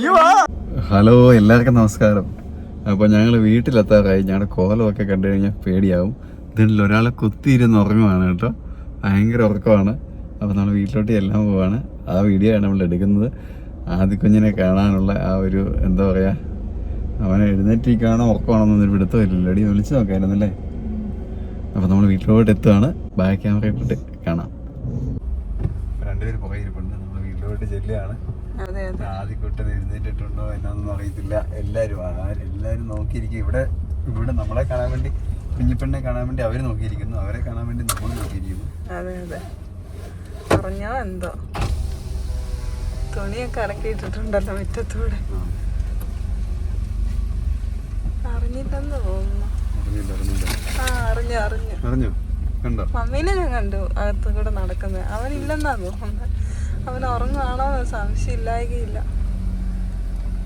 Hello എല്ലാവർക്കും നമസ്കാരം. അപ്പോൾ ഞങ്ങൾ വീട്ടിലെത്താറായി. ഞങ്ങളുടെ കോലമൊക്കെ കണ്ടു കഴിഞ്ഞാൽ പേടിയാവും. ഇതിൽ ഒരാളെ കുത്തിയിരുന്ന് ഉറങ്ങുവാണ് കേട്ടോ. ഭയങ്കര ഉറക്കമാണ്. അപ്പോൾ നമ്മൾ വീട്ടിലോട്ട് എല്ലാം പോവാണ്. ആ വീഡിയോ ആണ് നമ്മൾ എടുക്കുന്നത്. ആദ്യ കുഞ്ഞിനെ കാണാനുള്ള ആ ഒരു എന്താ പറയുക അവനെ എഴുന്നേറ്റിരിക്കുകയാണോ ഉറക്കമാണെന്നൊന്നും പിടുത്തമില്ലല്ലോ അടി വിളിച്ചു നോക്കായിരുന്നല്ലേ അപ്പോൾ നമ്മൾ വീട്ടിലോട്ട് എത്തുവാണ്. ബാക്ക് ക്യാമറ ഇട്ടിട്ട് കാണാം. രണ്ടുപേര് പോയിരിപ്പുണ്ട് നമ്മൾ വീട്ടിലോട്ട് ചെല്ലുകയാണ്. ആദ്യക്കുട്ടൻ എഴുന്നേറ്റിട്ടുണ്ടോ എന്നൊന്നും അറിയത്തില്ല. എല്ലാവരും ആരും എല്ലാവരും നോക്കിയിരിക്കും. ഇവിടെ ഇവിടെ നമ്മളെ കാണാൻ വേണ്ടി കുഞ്ഞിപ്പെണ്ണെ കാണാൻ വേണ്ടി അവർ നോക്കിയിരിക്കുന്നു. അവരെ കാണാൻ വേണ്ടി നമ്മൾ നോക്കിയിരിക്കുന്നു. അതെ അതെ. പറഞ്ഞോ എന്തോ. തുണിയൊക്കെ ഇറക്കിയിട്ടിട്ടുണ്ടല്ലോ മുറ്റത്തൂടെ. അറിഞ്ഞില്ലെന്ന് തോന്നുന്നു. അറിഞ്ഞു അറിഞ്ഞു. അറിഞ്ഞോ. കണ്ടോ? മമ്മീനെ ഞാൻ കണ്ടു. അകത്തു കൂടെ നടക്കുന്നത്. അവനില്ലെന്നാ തോന്നുന്നത്. അവൻ ഉറങ്ങുവാണോ എന്ന് സംശയം ഇല്ലായികയില്ല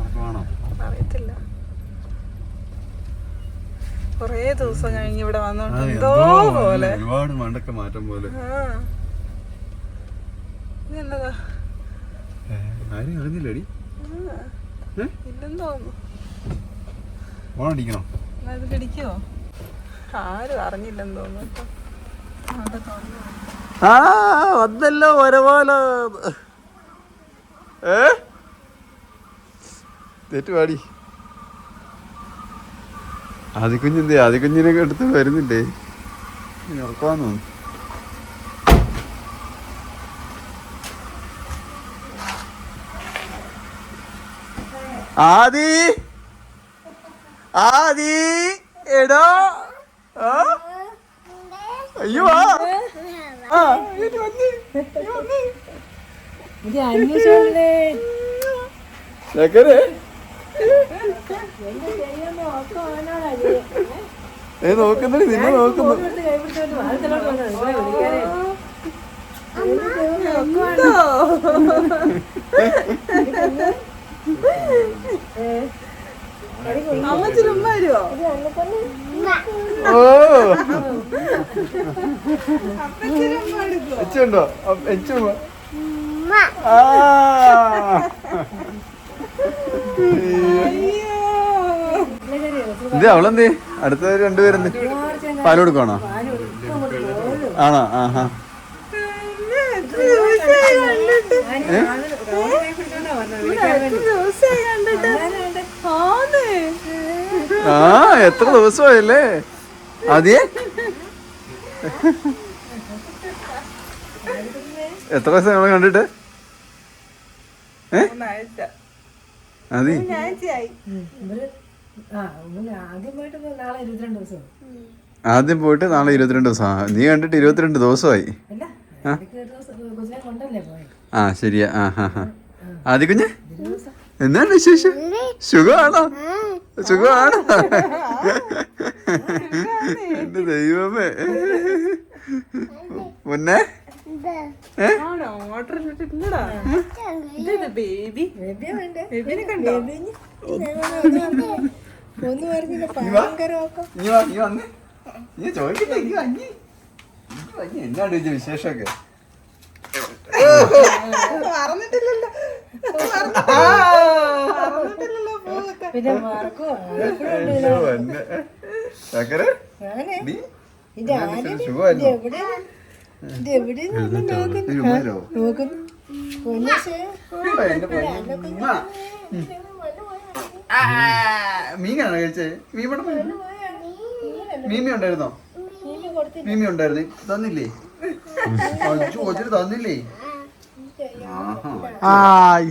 ഉറക്കമാണോ അറിയത്തില്ല. കൊറേ ദിവസം കഴിഞ്ഞ് ഇവിടെ വന്നോണ്ട് എന്തോ പോലെ. ഒരുപാട് മണ്ടൊക്കെ മാറ്റം പോലെ. ആരും അറിഞ്ഞില്ലടി? ഇല്ലെന്ന് തോന്നുന്നു. ആരും അറിഞ്ഞില്ലെന്ന് തോന്നുന്നു കേട്ടോ. തുറന്നു. ആ വന്നല്ലോ വരപോലെ ഏ? തെറ്റുപാടി ആദിക്കുഞ്ഞെന്തേ ആദിക്കുഞ്ഞിനെ എടുത്ത് വരുന്നില്ലേ? തോന്നുന്നു ആദി! ആദി! എടോ? അയ്യോ നോക്കുന്നില്ല നിന്നെ നോക്കുന്നു. എന്തോ? അമ്മച്ചി ഉമ്മ ഓ. എടുക്കുവോ എച്ചുണ്ടോ എച്ചു ആ. ഇത് അവളെന്തേ? അടുത്ത രണ്ടുപേരെന്ത്? പാൽ കൊടുക്കണോ ആണോ? ആഹാ. ഹാ ആ എത്ര ദിവസമായല്ലേ? ആദ്യേ? എത്ര ദിവസം നമ്മളെ കണ്ടിട്ട്? അതി ആദ്യം? പോയിട്ട് നാളെ ഇരുപത്തിരണ്ട് ദിവസം നീ കണ്ടിട്ട് ഇരുപത്തിരണ്ട് ദിവസമായി. ആ? ആ ശരിയാ. ആ ഹാ ഹാ. ആദ്യ കുഞ്ഞ് എന്താണ് വിശേഷം? സുഖമാണോ? സുഖമാണോ? എന്റെ ദൈവമേ. മുന്നേ. എന്നാണ് ഇതിന്റെ വിശേഷമൊക്കെ? പറഞ്ഞിട്ടില്ലല്ലോ. പിന്നെ മാർക്കോ മീനാണോ കഴിച്ചേ? മീൻ. മീമി ഉണ്ടായിരുന്നോ? മീമി ഉണ്ടായിരുന്നു? തന്നില്ലേ? കൊച്ചിന് തന്നില്ലേ. Hi. Hi.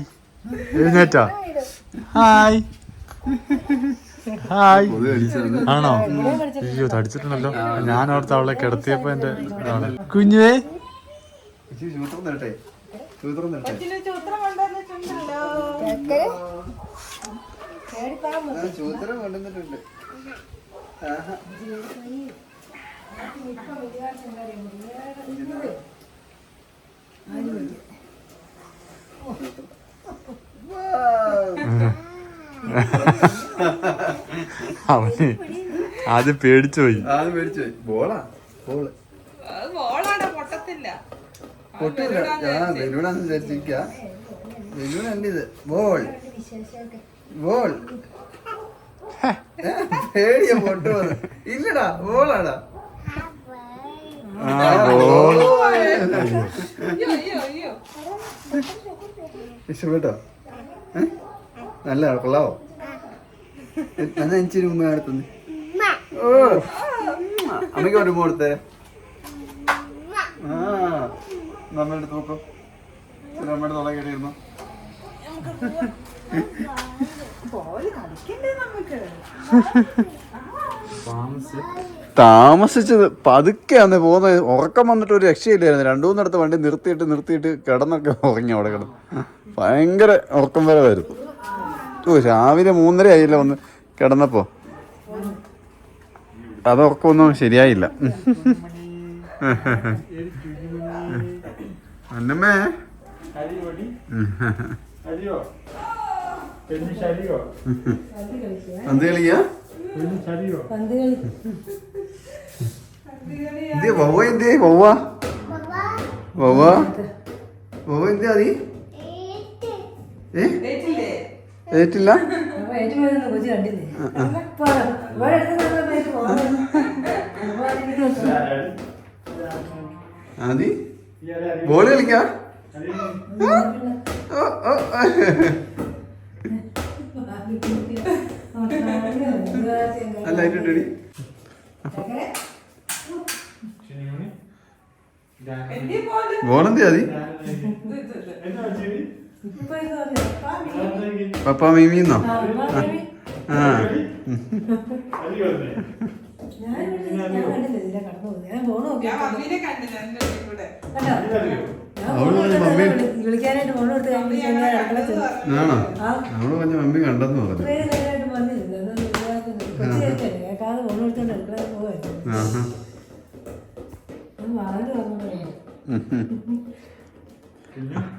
Hi. Hi. Hi. Hi. തന്നു. ആണോ? അയ്യോ തടിച്ചിട്ടുണ്ടല്ലോ. ഞാൻ അവിടുത്തെ അവളെ കിടത്തിയപ്പോ എന്റെ ഇതാണ്. കുഞ്ഞുവേ ചൂത്രം കൊണ്ടുവന്നിട്ടുണ്ടല്ലോ ആ, സൂത്രം കൊണ്ടുവന്നിട്ടുണ്ട് ആഹാ. അവന് ആദ്യം പേടിച്ചു പോയി. ബോളാ പൊട്ടില്ല ബലൂണാന്ന് വിചാരിച്ചിരിക്ക. ഇത്. ബോൾ. ബോൾ. പേടിയ പൊട്ടു വന്ന് ഇല്ലടാ ബോളാടാ. ഇഷ്ടപ്പെട്ടോ? ഏ? നല്ല കൊള്ളാവോ? എന്നാ ഇച്ചിരി ഉമ്മ അടുത്തുനിന്ന് അമ്മയ്ക്ക് ഒരു ഉമ്മ കൊടുത്തേ. ആ നമ്മുടെ അടുത്ത് നോക്കോ. അമ്മയുടെ തൊള്ള കയറിയിരുന്നു താമസിച്ചത് പതുക്കെയാന്ന് പോകുന്നത്. ഉറക്കം വന്നിട്ട് ഒരു രക്ഷയില്ലായിരുന്നു. രണ്ടു മൂന്നിടത്ത് വണ്ടി നിർത്തിയിട്ട് നിർത്തിയിട്ട് കിടന്നൊക്കെ ഉറങ്ങി അവിടെ കിടന്നു. ഭയങ്കര ഉറക്കം വരെ വരുന്നു. ഓ രാവിലെ മൂന്നര ആയില്ല ഒന്ന് കിടന്നപ്പോ? അതൊക്കെ ഒന്നും ശരിയായില്ല. അന്നമ്മേ. പന്ത് കളി എന്ത് വവ്വ എന്തേ വവ്വ? വവ്വ? വവ്വ എന്തേ അതി ഏ? ഏറ്റില്ലേ. ആദി ബോൾ കളിക്കാ? ഓ, ഓ, ഓ. നല്ല പപ്പ മീമിന്നോ ആ, വിളിക്കാനായിട്ട് ഫോൺ എടുത്ത്. ആണോ? നമ്മൾ പറഞ്ഞ മമ്മി കണ്ടെന്ന് പറഞ്ഞു? കേൾക്കാതെ ഫോൺ എടുത്തോണ്ട് അടുക്കള പോവായിരുന്നു.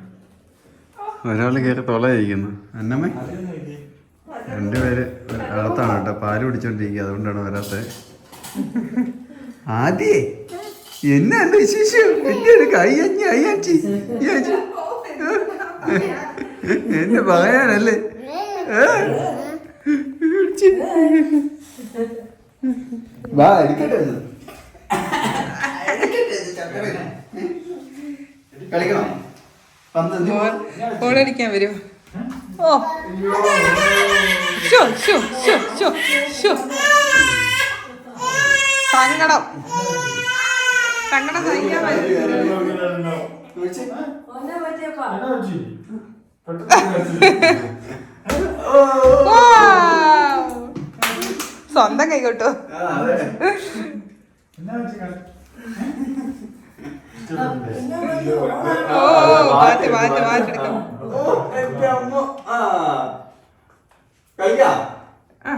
ഒരാൾ കയറി തൊളയിരിക്കുന്നു അന്നമ്മേ? രണ്ടുപേര് അകത്താണ് കേട്ടോ. പാൽ പിടിച്ചോണ്ടിരിക്കുക അതുകൊണ്ടാണ് വരാത്തത് ആദ്യേ? എന്നാ എന്റെ വിശേഷം? എന്റെ ഒരു കയ്യഞ്ഞി അയ്യാച്ചി. എന്നെ പറയാനല്ലേ? വാ. കളിക്കണോ? ഗോളടിക്കാൻ വരുമോ ഓ ശോ, ശോ, ശോ, ശോ, ശോ. സങ്കടം സഹിക്കാൻ സ്വന്തം കൈകൊട്ടോ ആ, അമ്മ. ആ. കളിക്കാം? ആ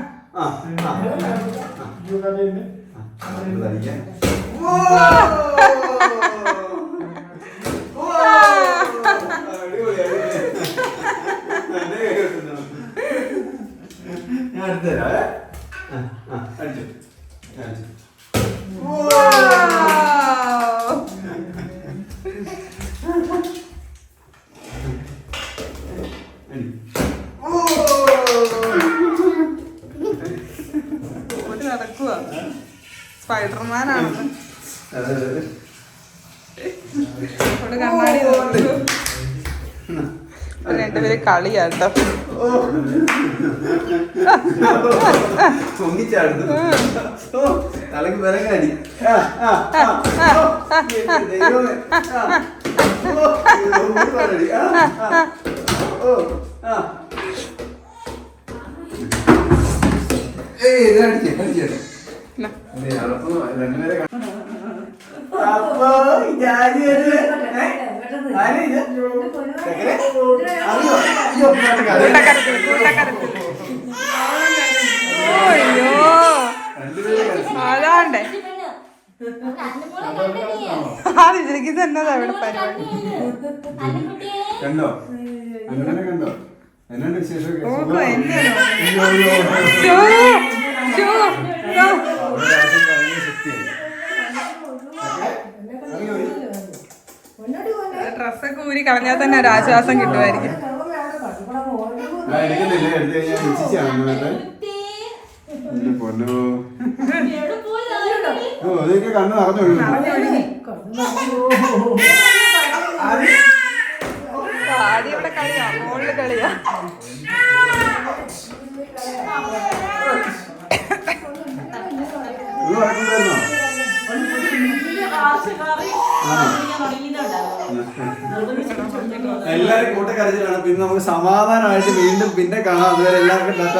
രണ്ടുപേരെ കാണാം. അപ്പോ ഇതാര്? ഏ? ആരാ ഇത്? ചെക്കനെ? അറിയോ? അയ്യോ. അതാണ്ടേ. ആ വിജയ്ക്ക് തന്നെ അവിടെ പരിപാടി? കണ്ടോ? അങ്ങനെ കണ്ടോ? എന്നാണ് വിശേഷമൊക്കെ ഓ സുഖമാണോ? എന്നെയാണോ അയ്യോ, അയ്യോ. ശോ, ശോ, ശോ. അവിടെ ആദ്യം ഭയങ്കര ശക്തിയായി. അറിയോ? കൊണ്ടാടി പോലെ ഡ്രസ്സൊക്കെ ഊരി കളഞ്ഞാൽ തന്നെ ഒരു ആശ്വാസം കിട്ടുമായിരിക്കും. കണ്ണ് ആദ്യം ഇവിടെ കളിയാ മോളിൽ കളിയാ. എല്ലാരും കൂട്ടക്കരച്ചിലാണ്. പിന്നെ നമുക്ക് സമാധാനമായിട്ട് വീണ്ടും പിന്നെ കാണാം. അതുവരെ എല്ലാവർക്കും ടാറ്റ